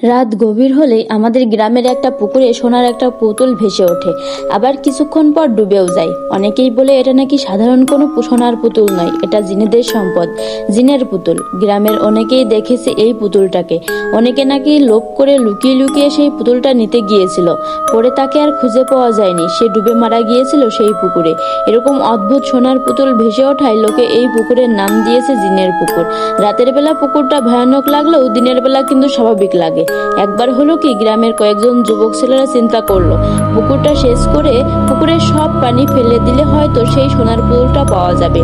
রাত গভীর হলেই আমাদের গ্রামের একটা পুকুরে সোনার একটা পুতুল ভেসে ওঠে। আবার কিছুক্ষণ পর ডুবেও যায়। অনেকেই বলে এটা নাকি সাধারণ কোনো সোনার পুতুল নয়, এটা জিনেদের সম্পদ, জিনের পুতুল। গ্রামের অনেকেই দেখেছে এই পুতুলটাকে। অনেকে নাকি লোভ করে লুকিয়ে লুকিয়ে সেই পুতুলটা নিতে গিয়েছিল। পরে তাকে আর খুঁজে পাওয়া যায়নি। সে ডুবে মারা গিয়েছিল সেই পুকুরে। এরকম অদ্ভুত সোনার পুতুল ভেসে ওঠায় লোকে এই পুকুরের নাম দিয়েছে জিনের পুকুর। রাতের বেলা পুকুরটা ভয়ানক লাগলেও দিনের বেলা কিন্তু স্বাভাবিক লাগে। একবার হলো কি গ্রামের কয়েকজন যুবক ছেলেরা চিন্তা করল। পুকুরটা শেষ করে পুকুরের সব পানি ফেলে দিলে হয়তো সেই সোনার পুতুলটা পাওয়া যাবে।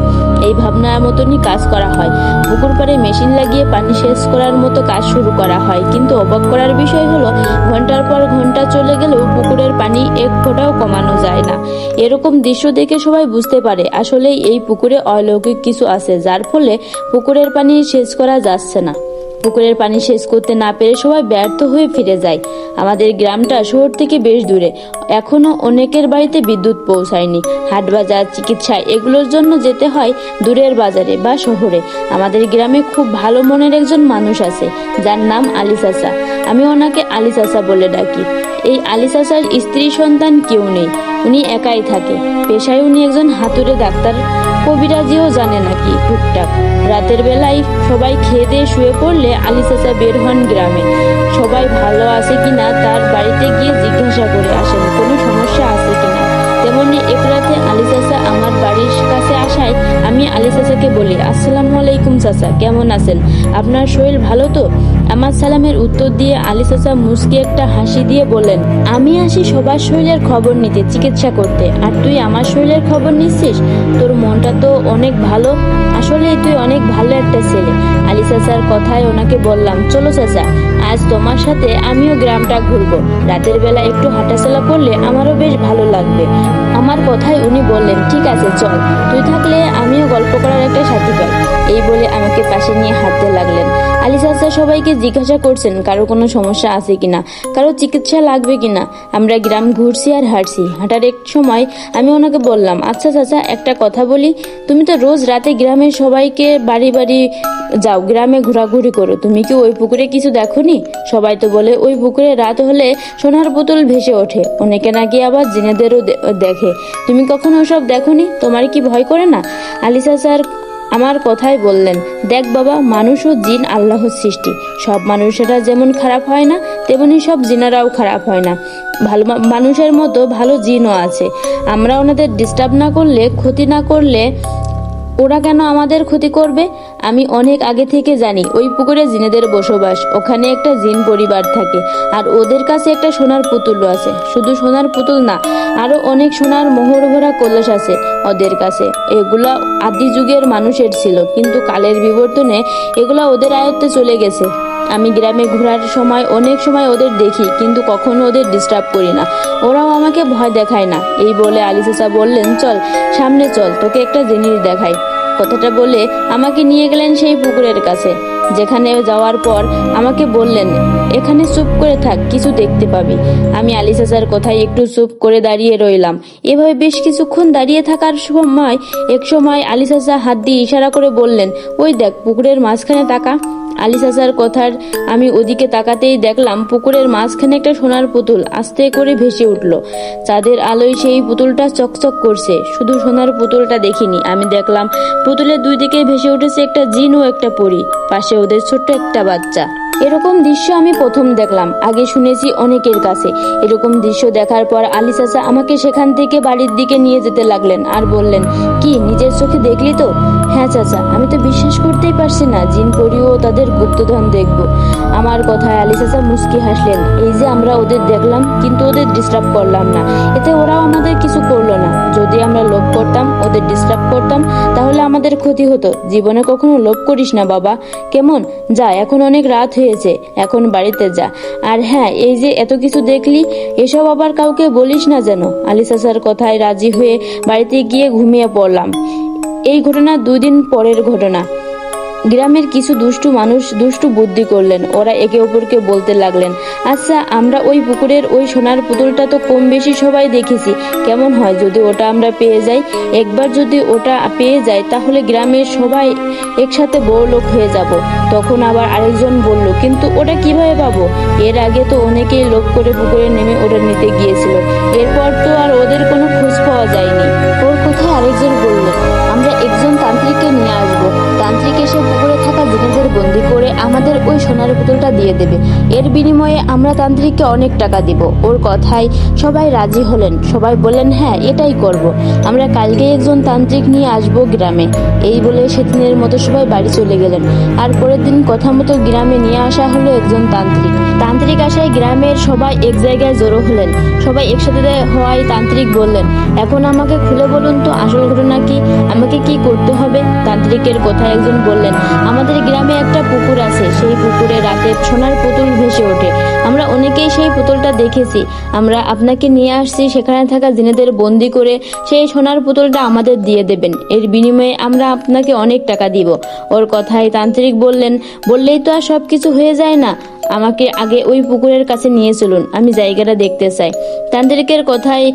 এই ভাবনার মতনই কাজ করা হয়। পুকুর পাড়ে মেশিন লাগিয়ে পানি শেষ করার মতো কাজ শুরু করা হয়। কিন্তু অবাক করার বিষয় হলো, ঘণ্টার পর ঘণ্টা চলে গেলেও পুকুরের পানি এক ফোঁটাও কমানো যায় না। এরকম দৃশ্য দেখে সবাই বুঝতে পারে, আসলেই এই পুকুরে অলৌকিক কিছু আছে, যার ফলে পুকুরের পানি শেষ করা যাচ্ছে না। পুকুরের পানি শেষ করতে না পেরে সবাই ব্যর্থ হয়ে ফিরে যায়। আমাদের গ্রামটা শহর থেকে বেশ দূরে। এখনও অনেকের বাড়িতে বিদ্যুৎ পৌঁছায়নি। হাট বাজার চিকিৎসা এগুলোর জন্য যেতে হয় দূরের বাজারে বা শহরে। আমাদের গ্রামে খুব ভালো মনের একজন মানুষ আছে, যার নাম আলি আমি ওনাকে আলি বলে ডাকি। এই আলি স্ত্রী সন্তান কেউ নেই। উনি একাই থাকে। পেশায় উনি একজন হাতুড়ে ডাক্তার। কবিরাজিও জানে নাকি টুকটাক রাতের বেলায় সবাই খেয়ে দিয়ে শুয়ে পড়লে আলি চাচা বের হন গ্রামে। সবাই ভালো আছে কি না তার বাড়িতে আলাইকুম চাচা, কেমন আছেন? আপনার শরীর ভালো তো? আমার সালামের উত্তর দিয়ে আলি চাচা মুসকি একটা হাসি দিয়ে বললেন, আমি আসি সবার শরীরের খবর নিতে, চিকিৎসা করতে। আর তুই আমার শরীরের খবর নিচ্ছিস? তোর মনটা তো অনেক ভালো। আসলে তুই অনেক ভালো একটা ছেলে। আলি চাচার কথায় ওনাকে বললাম, চলো চাচা, আজ তোমার সাথে আমিও গ্রামটা ঘুরবো। রাতের বেলা একটু হাঁটাচলা করলে আমারও বেশ ভালো লাগবে। আমার কথায় উনি বললেন, ঠিক আছে, চল। তুই থাকলে আমিও গল্প করার একটা সাথী পাই। এই বলে আমাকে পাশে নিয়ে হাঁটতে লাগলেন। আলি চাচা সবাইকে জিজ্ঞাসা করছেন, কারও কোনো সমস্যা আছে কিনা? কারও চিকিৎসা লাগবে কিনা? আমরা গ্রাম ঘুরছি আর হাঁটছি। হাঁটার এক সময় আমি ওনাকে বললাম আচ্ছা চাচা, একটা কথা বলি। তুমি তো রোজ রাতে গ্রামের সবাইকে বাড়ি বাড়ি যাও, গ্রামে ঘোরাঘুরি করো। তুমি কি ওই পুকুরে কিছু দেখোনি? সবাই তো বলে, ওই পুকুরে রাত হলে সোনার বোতল ভেসে ওঠে। অনেকে নাকি আবার জেনেদেরও দেখে। তুমি কখনো ওসব দেখোনি? তোমার কি ভয় করে না? আলিসা স্যার আমার কথাই বললেন। দেখ বাবা, মানুষ ও জিন আল্লাহর সৃষ্টি। সব মানুষেরা যেমন খারাপ হয় না, তেমনি সব জিনারাও খারাপ হয় না। ভালো মানুষের মতো ভালো জিনও আছে। আমরা ওনাদের ডিস্টার্ব না করলে, ক্ষতি না করলে ওরা কেন আমাদের ক্ষতি করবে? আমি অনেক আগে থেকে জানি ওই পুকুরে জিনেদের বসবাস। ওখানে একটা জিন পরিবার থাকে। আর ওদের কাছে একটা সোনার পুতুল আছে। শুধু সোনার পুতুল না আরও অনেক সোনার মোহর ভরা কলস আছে ওদের কাছে। এগুলো আদি যুগের মানুষের ছিল, কিন্তু কালের বিবর্তনে এগুলো ওদের আয়ত্তে চলে গেছে। আমি গ্রামে ঘোরার সময় অনেক সময় ওদের দেখি, কিন্তু কখনো ওদের ডিস্টার্ব করি না। ওরাও আমাকে ভয় দেখায় না। এই বলে আলি চাচা বললেন, চল, সামনে চল, তোকে একটা জিনিস দেখাই। কথাটা বলে আমাকে নিয়ে গেলেন সেই পুকুরের কাছে, যেখানে যাওয়ার পর আমাকে বললেন, এখানে চুপ করে থাক, কিছু দেখতে পাবি। আমি আলি চাচার কথায় একটু চুপ করে দাঁড়িয়ে রইলাম। এভাবে বেশ কিছুক্ষণ দাঁড়িয়ে থাকার সময়, এক সময় আলি হাত দিয়ে ইশারা করে বললেন, ওই দেখ, পুকুরের মাঝখানে তাকা। আলি চাচার কথার আমি ওদিকে তাকাতেই দেখলাম পুকুরের মাঝখানে একটা সোনার পুতুল আস্তে করে ভেসে উঠল। চাঁদের আলোয় সেই পুতুলটা চকচক করছে। শুধু সোনার পুতুলটা দেখিনি। আমি দেখলাম পুতুলের দুই দিকে ভেসে উঠেছে একটা জিন ও একটা পরি। পাশে ওদের ছোট্ট একটা বাচ্চা। এরকম দৃশ্য আমি প্রথম দেখলাম। আগে শুনেছি অনেকের কাছে। এরকম দৃশ্য দেখার পর আলি চাচা আমাকে সেখান থেকে বাড়ির দিকে নিয়ে যেতে লাগলেন আর বললেন, কি, নিজের চোখে দেখলি তো? হ্যাঁ চাচা, আমি তো বিশ্বাস করতেই পারছি না। জিন পরিও তাদের গুপ্তধন দেখব। আমার কথায় আলি চাচা মুস্কি হাসলেন। এই যে আমরা ওদের দেখলাম, কিন্তু ওদের ডিস্টার্ব করলাম না। এতে ওরাও আমাদের কিছু করল না। যদি আমরা লোভ করতাম, ওদের ডিস্টার্ব করতাম, তাহলে আমাদের ক্ষতি হতো। জীবনে কখনো লোভ করিস না, বাবা। কেমন? যা, এখন অনেক রাত হয়েছে। এখন বাড়িতে যা। আর হ্যাঁ এই যে এত কিছু দেখলি, এসব আবার কাউকে বলিস না যেন? আলি চাচার কথায় রাজি হয়ে বাড়িতে গিয়ে ঘুমিয়ে পড়লাম। এই ঘটনা দুই দিন পরের ঘটনা। গ্রামের কিছু দুষ্টু মানুষ দুষ্টু বুদ্ধি করলেন। ওরা একে অপরকে বলতে লাগলেন আচ্ছা আমরা ওই পুকুরের ওই সোনার পুতুলটা তো কম বেশি সবাই দেখেছি। কেমন হয় যদি ওটা আমরা পেয়ে যাই? একবার যদি ওটা পেয়ে যাই তাহলে গ্রামের সবাই একসাথে বড় লোক হয়ে যাব। তখন আবার আরেকজন বলল, কিন্তু ওটা কীভাবে পাবো? এর আগে তো অনেকেই লোক করে পুকুরে নেমে ওটা নিতে গিয়েছিল। এরপর তো আর ওদের কোনো খোঁজ পাওয়া যায়নি। বন্দি করে আমাদের ওই সোনার পুতুলটা দিয়ে দেবে। এর বিনিময়ে আমরা তান্ত্রিককে অনেক টাকা দিব। ওর কথায় সবাই রাজি হলেন। সবাই বললেন হ্যাঁ এটাই করব। আমরা কালকে একজন তান্ত্রিক নিয়ে আসব গ্রামে। এই বলে সেদিনের মতো সবাই বাড়ি চলে গেলেন। আর পরের দিন কথা মতো গ্রামে নিয়ে আসা হলো একজন তান্ত্রিক। তান্ত্রিক আসায় গ্রামের সবাই এক জায়গায় জড়ো হলেন। সবাই একসাথে হওয়ায় তান্ত্রিক বললেন, এখন আমাকে খুলে বলুন তো, আসল ঘটনা কি? আমাকে কি করতে হবে? তান্ত্রিকের কথা একজন বললেন, আমাদের গ্রামে একটা পুকুর আছে। সেই পুকুরে রাতে সোনার পুতুল ভেসে ওঠে। আমরা অনেকেই সেই পুতুলটা দেখেছি। আমরা আপনাকে নিয়ে আসছি। সেখানে থাকা জিনেদের বন্দি করে সেই সোনার পুতুলটা আমাদের দিয়ে দেবেন। এর বিনিময়ে আমরা আপনাকে অনেক টাকা দিব। ওর কথায় তান্ত্রিক বললেন, বললেই তো আর সব কিছু হয়ে যায় না। আমাকে আগে ওই পুকুরের কাছে নিয়ে চলুন। আমি জায়গাটা দেখতে চাই। তান্ত্রিকের কথায়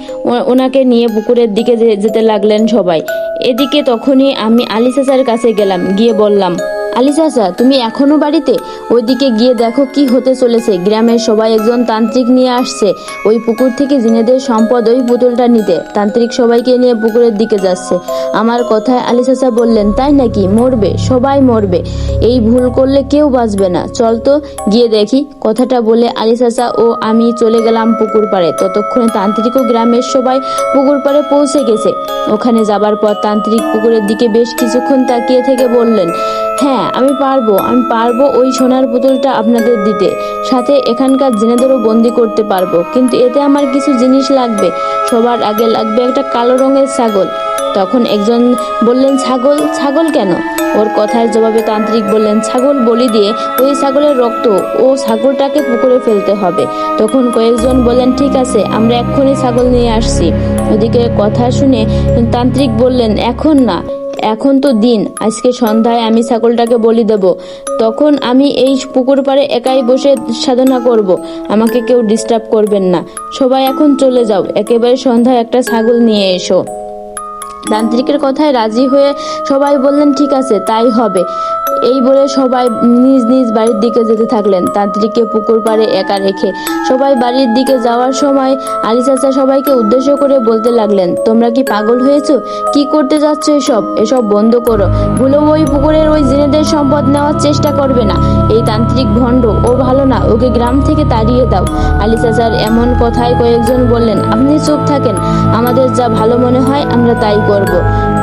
ওনাকে নিয়ে পুকুরের দিকে যেতে লাগলেন সবাই। এদিকে তখনই আমি আলি কাছে গেলাম গিয়ে বললাম আলি চাচা, তুমি এখনও বাড়িতে? ওইদিকে গিয়ে দেখো কি হতে চলেছে। গ্রামের সবাই একজন তান্ত্রিক নিয়ে আসছে। ওই পুকুর থেকে জিনেদের সম্পদ ওই পুতুলটা নিতে। তান্ত্রিক সবাইকে নিয়ে পুকুরের দিকে যাচ্ছে। আমার কথায় আলি চাচা বললেন, তাই নাকি? মরবে, সবাই মরবে। এই ভুল করলে কেউ বাঁচবে না। চল তো গিয়ে দেখি। কথাটা বলে আলি চাচা ও আমি চলে গেলাম পুকুর পাড়ে। ততক্ষণে তান্ত্রিক ও গ্রামের সবাই পুকুর পাড়ে পৌঁছে গেছে। ওখানে যাবার পর তান্ত্রিক পুকুরের দিকে বেশ কিছুক্ষণ তাকিয়ে থেকে বললেন হ্যাঁ আমি পারব। আমি পারব ওই সোনার পুতুলটা আপনাদের দিতে। সাথে এখানকার জেনেদেরও বন্দি করতে পারব। কিন্তু এতে আমার কিছু জিনিস লাগবে। সবার আগে লাগবে একটা কালো রঙের ছাগল। তখন একজন বললেন, ছাগল? ছাগল কেন? ওর কথার জবাবে তান্ত্রিক বললেন, ছাগল বলি দিয়ে ওই ছাগলের রক্ত ও ছাগলটাকে পুকুরে ফেলতে হবে। তখন কয়েকজন বললেন, ঠিক আছে, আমরা এক্ষুনি ছাগল নিয়ে আসছি। ওদিকে কথা শুনে তান্ত্রিক বললেন, এখন না। এখন তো দিন, আজকে সন্ধ্যায় আমি ছাগলটাকে বলি দেব। তখন আমি এই পুকুর পাড়ে একাই বসে সাধনা করব। আমাকে কেউ ডিস্টার্ব করবেন না। সবাই এখন চলে যাও, একেবারে সন্ধ্যায় একটা ছাগল নিয়ে এসো। তান্ত্রিকের কথায় রাজি হয়ে সবাই বললেন, ঠিক আছে, তাই হবে। এই বলে সবাই নিজ নিজ বাড়ির দিকে যেতে থাকলেন। তান্ত্রিককে পুকুর পাড়ে একা রেখে সবাই বাড়ির দিকে যাওয়ার সময় আলি চাচা সবাইকে উদ্দেশ্য করে বলতে লাগলেন, তোমরা কি পাগল হয়েছো? কি করতে যাচ্ছ এসব? এসব বন্ধ করো। ভুলো ওই পুকুরের জিনেদের সম্পদ নেওয়ার চেষ্টা করবে না। এই তান্ত্রিক ভণ্ড, ও ভালো না, ওকে গ্রাম থেকে তাড়িয়ে দাও। আলি চাচার এমন কথায় কয়েকজন বললেন, আপনি চুপ থাকেন, আমাদের যা ভালো মনে হয় আমরা তাই করব।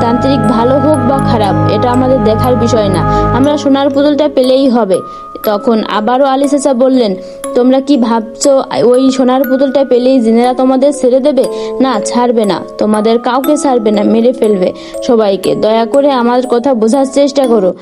তান্ত্রিক ভালো হোক বা খারাপ, এটা আমাদের দেখার বিষয় না। আমরা সোনার পুতুলটা পেলেই হবে। তখন আবারও আলি চাচা বললেন, তোমরা কি ভাবছ, ওই সোনার পুতুলটা পেলেই জিনেরা তোমাদের ছেড়ে দেবে? না, ছাড়বে না। তোমাদের কাউকে ছাড়বে না, মেরে ফেলবে। সবাইকে দয়া করে আমার কথা বোঝার চেষ্টা করো।